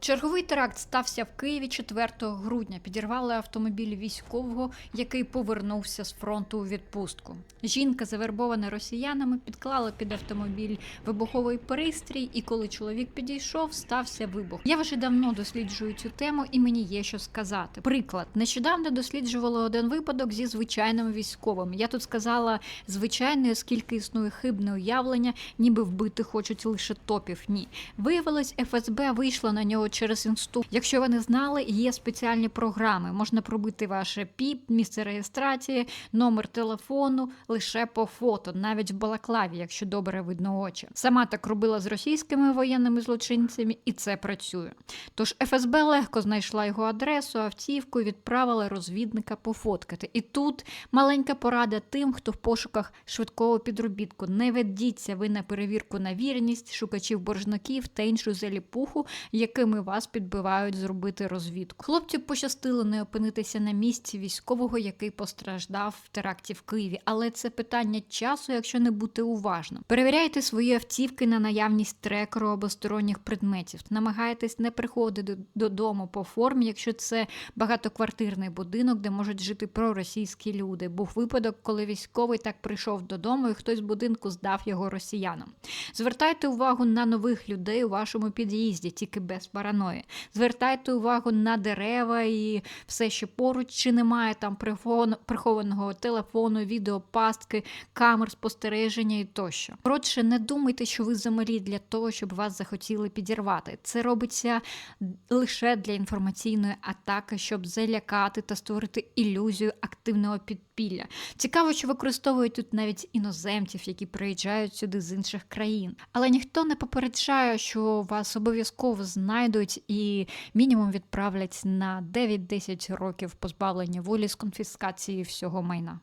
Черговий теракт стався в Києві 4 грудня. Підірвали автомобіль військового, який повернувся з фронту у відпустку. Жінка, завербована росіянами, підклала під автомобіль вибуховий пристрій, і коли чоловік підійшов, стався вибух. Я вже давно досліджую цю тему, і мені є що сказати. Приклад, нещодавно досліджували один випадок зі звичайним військовим. Я тут сказала звичайний, оскільки існує хибне уявлення, ніби вбити хочуть лише топів. Ні, виявилось, ФСБ вийшла на нього через інсту. Якщо ви не знали, є спеціальні програми. Можна пробити ваше ПІП, місце реєстрації, номер телефону лише по фото, навіть в балаклаві, якщо добре видно очі. Сама так робила з російськими воєнними злочинцями, і це працює. Тож ФСБ легко знайшла його адресу, автівку і відправила розвідника пофоткати. І тут маленька порада тим, хто в пошуках швидкого підробітку. Не ведіться ви на перевірку на вірність шукачів боржників та іншу заліпуху, якими вас підбивають зробити розвідку. Хлопцю пощастило не опинитися на місці військового, який постраждав в теракті в Києві. Але це питання часу, якщо не бути уважним. Перевіряйте свої автівки на наявність трекеру або сторонніх предметів. Намагайтесь не приходити додому по формі, якщо це багатоквартирний будинок, де можуть жити проросійські люди. Був випадок, коли військовий так прийшов додому, і хтось з будинку здав його росіянам. Звертайте увагу на нових людей у вашому під'їзді, тільки без параної. Звертайте увагу на дерева і все, що поруч, чи немає там прихован- прихованого телефону, відеопастки, камер спостереження і тощо. Коротше, не думайте, що ви замалі для того, щоб вас захотіли підірвати. Це робиться лише для інформаційної атаки, щоб залякати та створити ілюзію активного підпілля. Цікаво, що використовують тут навіть іноземців, які приїжджають сюди з інших країн. Але ніхто не попереджає, що вас обов'язково знайдуть і мінімум відправлять на 9-10 років позбавлення волі з конфіскації всього майна.